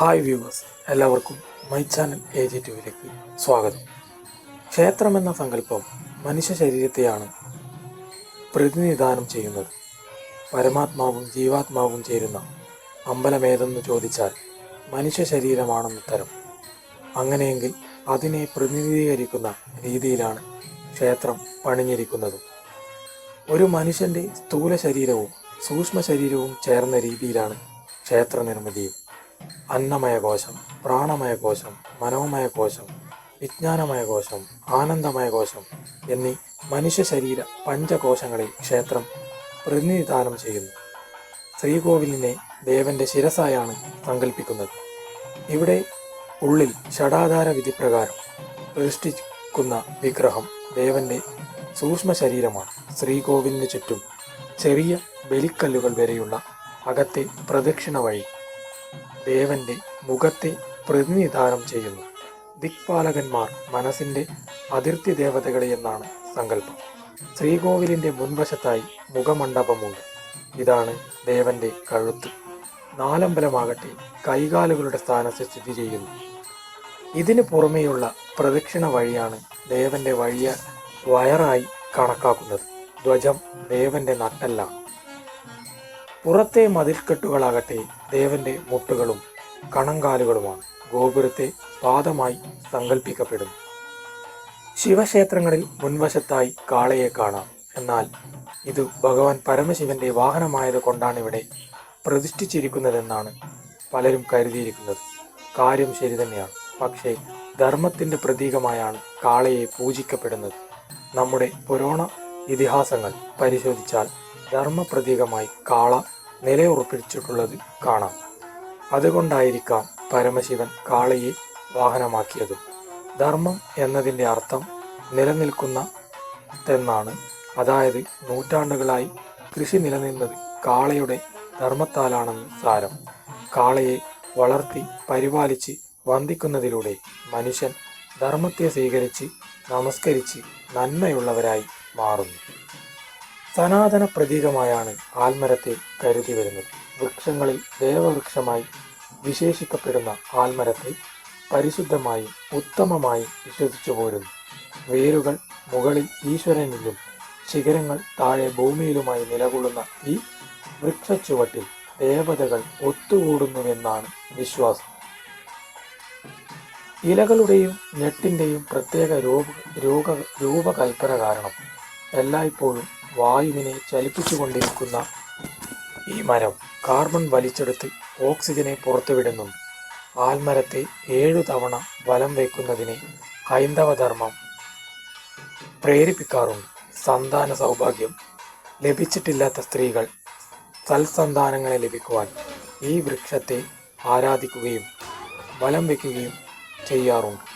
Hi viewers എല്ലാവർക്കും my channel A G ടിവിയിലേക്ക് സ്വാഗതം. ക്ഷേത്രം എന്ന സങ്കല്പം മനുഷ്യ ശരീരത്തെയാണ് പ്രതിനിധാനം ചെയ്യുന്നത്. പരമാത്മാവും ജീവാത്മാവും ചേരുന്ന അമ്പലമേതെന്ന് ചോദിച്ചാൽ മനുഷ്യ ശരീരമാണെന്ന് തരം അങ്ങനെയെങ്കിൽ അതിനെ പ്രതിനിധീകരിക്കുന്ന രീതിയിലാണ് ക്ഷേത്രം പണിഞ്ഞിരിക്കുന്നത്. ഒരു മനുഷ്യന്റെ സ്ഥൂല ശരീരവും സൂക്ഷ്മ ശരീരവും ചേർന്ന രീതിയിലാണ് ക്ഷേത്ര നിർമ്മിതിയും. അന്നമയ കോശം പ്രാണമയ കോശം മനോമയ കോശം വിജ്ഞാനമയ കോശം ആനന്ദമയ കോശം എന്നീ മനുഷ്യ ശരീര പഞ്ചകോശങ്ങളിൽ ക്ഷേത്രം പ്രതിനിധാനം ചെയ്യുന്നു. ശ്രീകോവിലിനെ ദേവന്റെ ശിരസായാണ് സങ്കല്പിക്കുന്നത് ഇവിടെ ഉള്ളിൽ ഷടാധാര വിധിപ്രകാരം പ്രതിഷ്ഠിക്കുന്ന വിഗ്രഹം ദേവന്റെ സൂക്ഷ്മ ശരീരമാണ് ശ്രീകോവിലിന് ചുറ്റും ചെറിയ ബലിക്കല്ലുകൾ വരെയുള്ള അകത്തെ പ്രദക്ഷിണ വഴി ദേവന്റെ മുഖത്തെ പ്രതിനിധാനം ചെയ്യുന്നു. ദിക്പാലകന്മാർ മനസ്സിന്റെ അതിർത്തി ദേവതകളെ എന്നാണ് സങ്കല്പം. ശ്രീകോവിലിന്റെ മുൻവശത്തായി മുഖമണ്ഡപമുണ്ട്. ഇതാണ് ദേവന്റെ കഴുത്ത്. നാലമ്പലമാകട്ടെ കൈകാലുകളുടെ സ്ഥാനത്ത് സ്ഥിതി ചെയ്യുന്നു. ഇതിനു പുറമെയുള്ള പ്രദക്ഷിണ വഴിയാണ് ദേവന്റെ വഴിയ വയറായി കണക്കാക്കുന്നത്. ധ്വജം ദേവന്റെ നട്ടെല്ലാണ്. പുറത്തെ മതിൽക്കെട്ടുകളാകട്ടെ ദേവന്റെ മുട്ടുകളും കണങ്കാലുകളുമാണ്. ഗോപുരത്തെ പാദമായി സങ്കല്പിക്കപ്പെടുന്നു ശിവക്ഷേത്രങ്ങളിൽ മുൻവശത്തായി കാളയെ കാണാം. എന്നാൽ ഇത് ഭഗവാൻ പരമശിവന്റെ വാഹനമായത് കൊണ്ടാണ് ഇവിടെ പ്രതിഷ്ഠിച്ചിരിക്കുന്നതെന്നാണ് പലരും കരുതിയിരിക്കുന്നത്. കാര്യം ശരി തന്നെയാണ്. പക്ഷേ ധർമ്മത്തിന്റെ പ്രതീകമായാണ് കാളയെ പൂജിക്കപ്പെടുന്നത്. നമ്മുടെ പുരാണ ഇതിഹാസങ്ങൾ പരിശോധിച്ചാൽ ധർമ്മ പ്രതീകമായി കാള നിലയുറപ്പിച്ചിട്ടുള്ളത് കാണാം. അതുകൊണ്ടായിരിക്കാം പരമശിവൻ കാളയെ വാഹനമാക്കിയത്. ധർമ്മം എന്നതിന്റെ അർത്ഥം നിലനിൽക്കുന്ന തെന്നാണ്. അതായത് നൂറ്റാണ്ടുകളായി കൃഷി നിലനിന്നത് കാളയുടെ ധർമ്മത്താലാണെന്ന് സാരം. കാളയെ വളർത്തി പരിപാലിച്ച് വന്ദിക്കുന്നതിലൂടെ മനുഷ്യൻ ധർമ്മത്തെ സ്വീകരിച്ച് നമസ്കരിച്ച് നന്മയുള്ളവരായി മാറുന്നു. സനാതന പ്രതീകമായാണ് ആൽമരത്തെ കരുതി വരുന്നത്. വൃക്ഷങ്ങളിൽ ദേവവൃക്ഷമായി വിശേഷിക്കപ്പെടുന്ന ആൽമരത്തെ പരിശുദ്ധമായി ഉത്തമമായി വിശ്വസിച്ചു പോരുന്നു. വേരുകൾ മുകളിൽ ഈശ്വരനിലും ശിഖരങ്ങൾ താഴെ ഭൂമിയിലുമായി നിലകൊള്ളുന്ന ഈ വൃക്ഷച്ചുവട്ടിൽ ദേവതകൾ ഒത്തുകൂടുന്നുവെന്നാണ് വിശ്വാസം. ഇലകളുടെയും ഞെട്ടിന്റെയും പ്രത്യേക രൂപ രൂപ രൂപകൽപ്പന കാരണം എല്ലായ്പ്പോഴും വായുവിനെ ചലിപ്പിച്ചുകൊണ്ടിരിക്കുന്ന ഈ മരം കാർബൺ വലിച്ചെടുത്ത് ഓക്സിജനെ പുറത്തുവിടുന്നു. ആൽമരത്തെ ഏഴു തവണ വലം വയ്ക്കുന്നതിനെ ഹൈന്ദവധർമ്മം പ്രേരിപ്പിക്കാറുണ്ട്. സന്താന സൗഭാഗ്യം ലഭിച്ചിട്ടില്ലാത്ത സ്ത്രീകൾ സൽസന്താനങ്ങളെ ലഭിക്കുവാൻ ഈ വൃക്ഷത്തെ ആരാധിക്കുകയും വലം വയ്ക്കുകയും ചെയ്യാറുണ്ട്.